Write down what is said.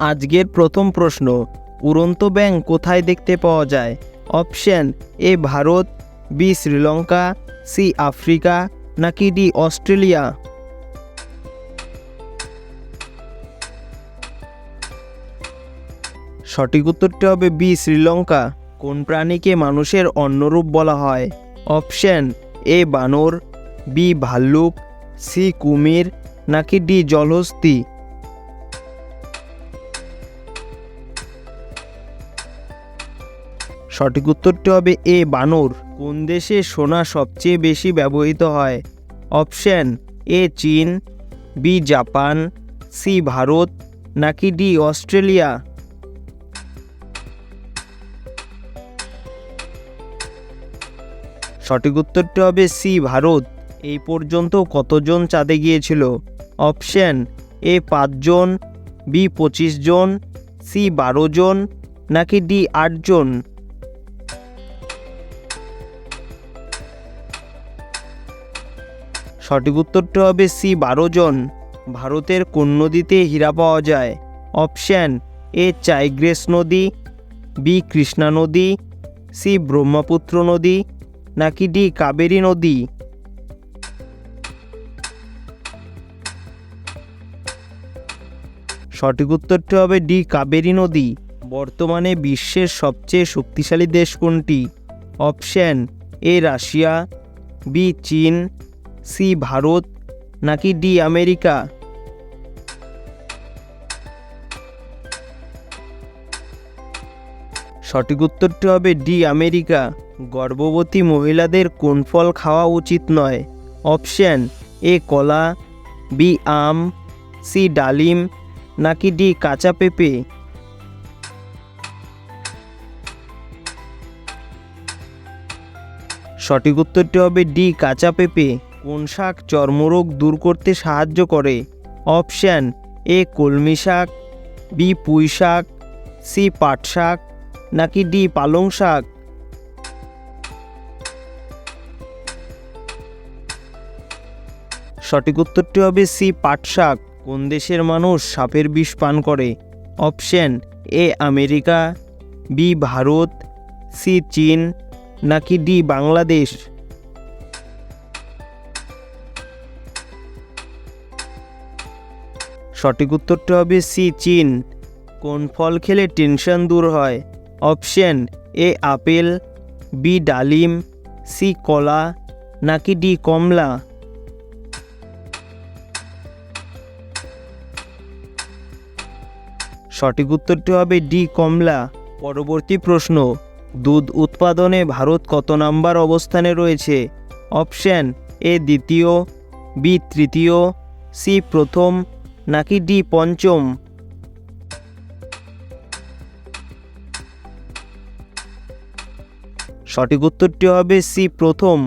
আজকের প্রথম প্রশ্ন, উড়ন্ত ব্যাঙ কোথায় দেখতে পাওয়া যায়? Option, A Bharat, B Sri Lanka, C Africa, নাকি ডি অস্ট্রেলিয়া? সঠিক উত্তরটি হবে বি শ্রীলঙ্কা, কোন প্রাণীকে মানুষের অন্যরূপ বলা হয়? অপশন, এ বানর, বি ভাল্লুক, সি কুমির, নাকি ডি জলহস্তি? সঠিক উত্তরটি হবে এ, বানর। কোন দেশে সোনা সবচেয়ে বেশি ব্যবহৃত হয়? অপশন, এ, চীন, বি, জাপান, সি, ভারত, নাকি ডি, অস্ট্রেলিয়া? সঠিক উত্তরটি হবে সি, ভারত। এই পর্যন্ত কতজন চাঁদে গিয়েছিল? অপশন, এ, পাঁচজন, বি, পঁচিশ জন, সি, বারো জন, নাকি ডি আটজন সঠিক উত্তরটি হবে সি, বারো জন। ভারতের কোন নদীতে হীরা পাওয়া যায়? অপশন, এ, চাইগ্রেস নদী, বি, কৃষ্ণা নদী, সি, ব্রহ্মপুত্র নদী, নাকি ডি, কাবেরী নদী? সঠিক উত্তরটি হবে ডি, কাবেরী নদী। বর্তমানে বিশ্বের সবচেয়ে শক্তিশালী দেশ কোনটি? অপশন, এ, রাশিয়া, বি, চীন সি ভারত নাকি ডি আমেরিকা? সঠিক উত্তরটি হবে ডি আমেরিকা। গর্ভবতী মহিলাদের কোন ফল খাওয়া উচিত নয়? অপশান এ কলা, বি আম, সি ডালিম নাকি ডি কাঁচা পেঁপে? সঠিক উত্তরটি হবে ডি কাঁচা পেঁপে। কোন শাক চর্মরোগ দূর করতে সাহায্য করে? অপশন, এ কলমি শাক, বি পুঁই শাক, সি পাট শাক, নাকি ডি পালং শাক? সঠিক উত্তরটি হবে সি পাট শাক। কোন দেশের মানুষ সাপের বিষ পান করে? Option, A America, B Bharat, C চীন, নাকি ডি বাংলাদেশ? সঠিক উত্তরটি হবে সি, চীন। কোন ফল খেলে টেনশন দূর হয়? অপশন এ, আপেল, বি, ডালিম, সি, কলা, নাকি ডি, কমলা? সঠিক উত্তরটি হবে ডি, কমলা। পরবর্তী প্রশ্ন, দুধ উৎপাদনে ভারত কত নাম্বার অবস্থানে রয়েছে? অপশন এ, দ্বিতীয়, বি, তৃতীয়, সি, প্রথম নাকি ডি পঞ্চম? সঠিক উত্তরটি হবে সি প্রথম।